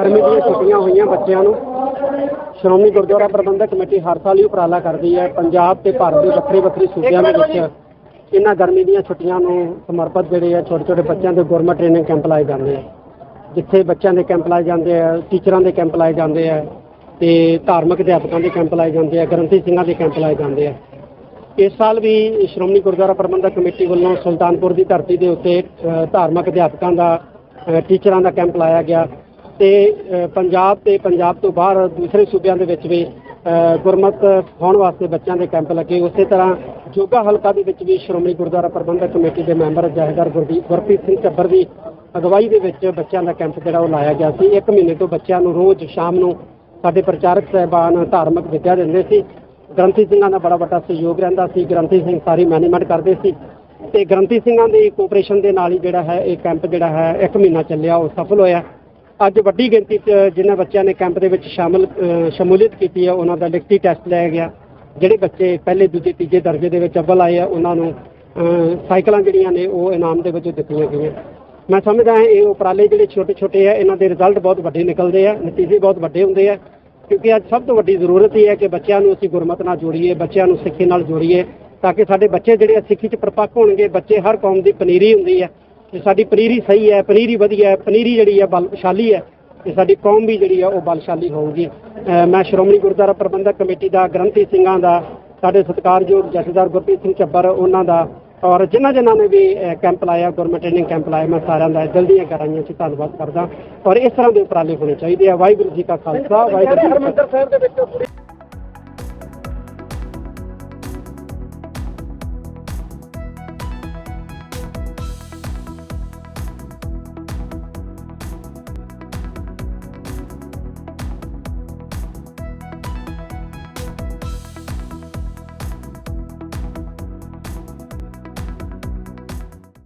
ਗਰਮੀ ਦੀਆਂ ਛੁੱਟੀਆਂ ਹੋਈਆਂ ਬੱਚਿਆਂ ਨੂੰ। ਸ਼੍ਰੋਮਣੀ ਗੁਰਦੁਆਰਾ ਪ੍ਰਬੰਧਕ ਕਮੇਟੀ ਹਰ ਸਾਲ ਹੀ ਉਪਰਾਲਾ ਕਰਦੀ ਹੈ। ਪੰਜਾਬ ਤੇ ਭਾਰਤ ਦੇ ਵੱਖਰੇ ਵੱਖਰੇ ਸੂਬਿਆਂ ਦੇ ਵਿੱਚ ਇਹਨਾਂ ਗਰਮੀ ਦੀਆਂ ਛੁੱਟੀਆਂ ਨੂੰ ਸਮਰਪਿਤ ਜਿਹੜੇ ਆ ਛੋਟੇ ਛੋਟੇ ਬੱਚਿਆਂ ਦੇ ਗੌਰਮੈਂਟ ਟ੍ਰੇਨਿੰਗ ਕੈਂਪ ਲਾਏ ਜਾਂਦੇ ਆ। ਜਿੱਥੇ ਬੱਚਿਆਂ ਦੇ ਕੈਂਪ ਲਾਏ ਜਾਂਦੇ ਆ ਟੀਚਰਾਂ ਦੇ ਕੈਂਪ ਲਾਏ ਜਾਂਦੇ ਆ ਤੇ ਧਾਰਮਿਕ ਅਧਿਆਪਕਾਂ ਦੇ ਕੈਂਪ ਲਾਏ ਜਾਂਦੇ ਆ, ਗ੍ਰੰਥੀ ਸਿੰਘਾਂ ਦੇ ਕੈਂਪ ਲਾਏ ਜਾਂਦੇ ਆ। ਇਸ ਸਾਲ ਵੀ ਸ਼੍ਰੋਮਣੀ ਗੁਰਦੁਆਰਾ ਪ੍ਰਬੰਧਕ ਕਮੇਟੀ ਵੱਲੋਂ ਸੁਲਤਾਨਪੁਰ ਦੀ ਧਰਤੀ ਦੇ ਉੱਤੇ ਧਾਰਮਿਕ ਅਧਿਆਪਕਾਂ ਦਾ ਟੀਚਰਾਂ ਦਾ ਕੈਂਪ ਲਾਇਆ ਗਿਆ। ਤੇ ਪੰਜਾਬ ਤੇ ਪੰਜਾਬ ਤੋਂ ਬਾਹਰ ਦੂਸਰੇ ਸੂਬਿਆਂ ਦੇ ਵਿੱਚ ਵੀ ਅ, ਗੁਰਮਤ ਸਿਖਾਉਣ ਵਾਸਤੇ ਬੱਚਿਆਂ ਦੇ ਕੈਂਪ ਲੱਗੇ। ਉਸੇ ਤਰ੍ਹਾਂ ਜੋਗਾ ਹਲਕਾ ਦੇ ਵਿੱਚ ਵੀ ਸ਼੍ਰੋਮਣੀ ਗੁਰਦੁਆਰਾ ਪ੍ਰਬੰਧਕ ਕਮੇਟੀ ਦੇ ਮੈਂਬਰ ਜਹੇਦਾਰ ਗੁਰਦੀਪ ਗੁਰਪ੍ਰੀਤ ਸਿੰਘ ਚੱਬਰ ਦੀ ਅਗਵਾਈ ਦੇ ਵਿੱਚ ਬੱਚਿਆਂ ਦਾ ਕੈਂਪ ਜਿਹੜਾ ਉਹ ਲਾਇਆ ਗਿਆ ਸੀ। ਇੱਕ ਮਹੀਨੇ ਤੋਂ ਬੱਚਿਆਂ ਨੂੰ ਰੋਜ਼ ਸ਼ਾਮ ਨੂੰ ਸਾਡੇ ਪ੍ਰਚਾਰਕ ਸਹਿਬਾਨ ਧਾਰਮਿਕ ਵਿੱਦਿਆ ਦਿੰਦੇ ਸੀ। ਗ੍ਰੰਥੀ ਸਿੰਘਾਂ ਦਾ ਬੜਾ ਵੱਡਾ ਸਹਿਯੋਗ ਰਹਿੰਦਾ ਸੀ। ਗ੍ਰੰਥੀ ਸਿੰਘ ਸਾਰੀ ਮੈਨੇਜਮੈਂਟ ਕਰਦੇ ਸੀ। ਤੇ ਗ੍ਰੰਥੀ ਸਿੰਘਾਂ ਦੀ ਕੋਆਪਰੇਸ਼ਨ ਦੇ ਨਾਲ ਹੀ ਜਿਹੜਾ ਹੈ ਇਹ ਕੈਂਪ ਜਿਹੜਾ ਹੈ ਇੱਕ ਮਹੀਨਾ ਚੱਲਿਆ ਉਹ ਸਫਲ ਹੋਇਆ। ਅੱਜ ਵੱਡੀ ਗਿਣਤੀ 'ਚ ਜਿਨ੍ਹਾਂ ਬੱਚਿਆਂ ਨੇ ਕੈਂਪ ਦੇ ਵਿੱਚ ਸ਼ਾਮਲ ਸ਼ਮੂਲੀਅਤ ਕੀਤੀ ਹੈ, ਉਹਨਾਂ ਦਾ ਲਿਖਤੀ ਟੈਸਟ ਲਿਆ ਗਿਆ। ਜਿਹੜੇ ਬੱਚੇ ਪਹਿਲੇ, ਦੂਜੇ, ਤੀਜੇ ਦਰਜੇ ਦੇ ਵਿੱਚ ਅਵਲ ਆਏ ਆ, ਉਹਨਾਂ ਨੂੰ ਸਾਈਕਲਾਂ ਜਿਹੜੀਆਂ ਨੇ, ਉਹ ਇਨਾਮ ਦੇ ਵਜੋਂ ਦਿੱਤੀਆਂ ਗਈਆਂ। ਮੈਂ ਸਮਝਦਾ ਹਾਂ, ਇਹ ਉਪਰਾਲੇ ਜਿਹੜੇ ਛੋਟੇ ਛੋਟੇ ਆ, ਇਹਨਾਂ ਦੇ ਰਿਜ਼ਲਟ ਬਹੁਤ ਵੱਡੇ ਨਿਕਲਦੇ ਆ, ਨਤੀਜੇ ਬਹੁਤ ਵੱਡੇ ਹੁੰਦੇ ਆ। ਕਿਉਂਕਿ ਅੱਜ ਸਭ ਤੋਂ ਵੱਡੀ ਜ਼ਰੂਰਤ ਇਹ ਹੈ ਕਿ ਬੱਚਿਆਂ ਨੂੰ ਅਸੀਂ ਗੁਰਮਤ ਨਾਲ ਜੋੜੀਏ, ਬੱਚਿਆਂ ਨੂੰ ਸਿੱਖੀ ਨਾਲ ਜੋੜੀਏ, ਤਾਂ ਕਿ ਸਾਡੇ ਬੱਚੇ ਜਿਹੜੇ ਆ ਸਿੱਖੀ 'ਚ ਪਰਪੱਕ ਹੋਣਗੇ, ਬੱਚੇ ਹਰ ਕੌਮ ਦੀ ਪਨੀਰੀ ਹੁੰਦੀ ਹੈ ਤੇ ਸਾਡੀ ਪਨੀਰੀ ਸਹੀ ਹੈ ਪਨੀਰੀ ਵਧੀਆ ਹੈ ਪਨੀਰੀ ਜਿਹੜੀ ਹੈ ਬਲਸ਼ਾਲੀ ਹੈ ਤੇ ਸਾਡੀ ਕੌਮ ਵੀ ਜਿਹੜੀ ਹੈ ਉਹ ਬਲਸ਼ਾਲੀ ਹੋਊਗੀ। ਮੈਂ ਸ਼੍ਰੋਮਣੀ ਗੁਰਦੁਆਰਾ ਪ੍ਰਬੰਧਕ ਕਮੇਟੀ ਦਾ ਗ੍ਰੰਥੀ ਸਿੰਘਾਂ ਦਾ ਸਾਡੇ ਸਤਿਕਾਰਯੋਗ ਜਥੇਦਾਰ ਗੁਰਪ੍ਰੀਤ ਸਿੰਘ ਚੱਬਰ ਉਹਨਾਂ ਦਾ ਔਰ ਜਿਨ੍ਹਾਂ ਜਿਨ੍ਹਾਂ ਨੇ ਵੀ ਕੈਂਪ ਲਾਇਆ ਗਵਰਨਮੈਂਟ ਟ੍ਰੇਨਿੰਗ ਕੈਂਪ ਲਾਇਆ ਮੈਂ ਸਾਰਿਆਂ ਦਾ ਦਿਲ ਦੀਆਂ ਗਹਿਰਾਈਆਂ 'ਚ ਧੰਨਵਾਦ ਕਰਦਾ। ਔਰ ਇਸ ਤਰ੍ਹਾਂ ਦੇ ਉਪਰਾਲੇ ਹੋਣੇ ਚਾਹੀਦੇ ਆ। ਵਾਹਿਗੁਰੂ ਜੀ ਕਾ ਖਾਲਸਾ ਵਾਹਿਗੁਰੂ ਜੀ ਕੀ ਫਤਿਹ।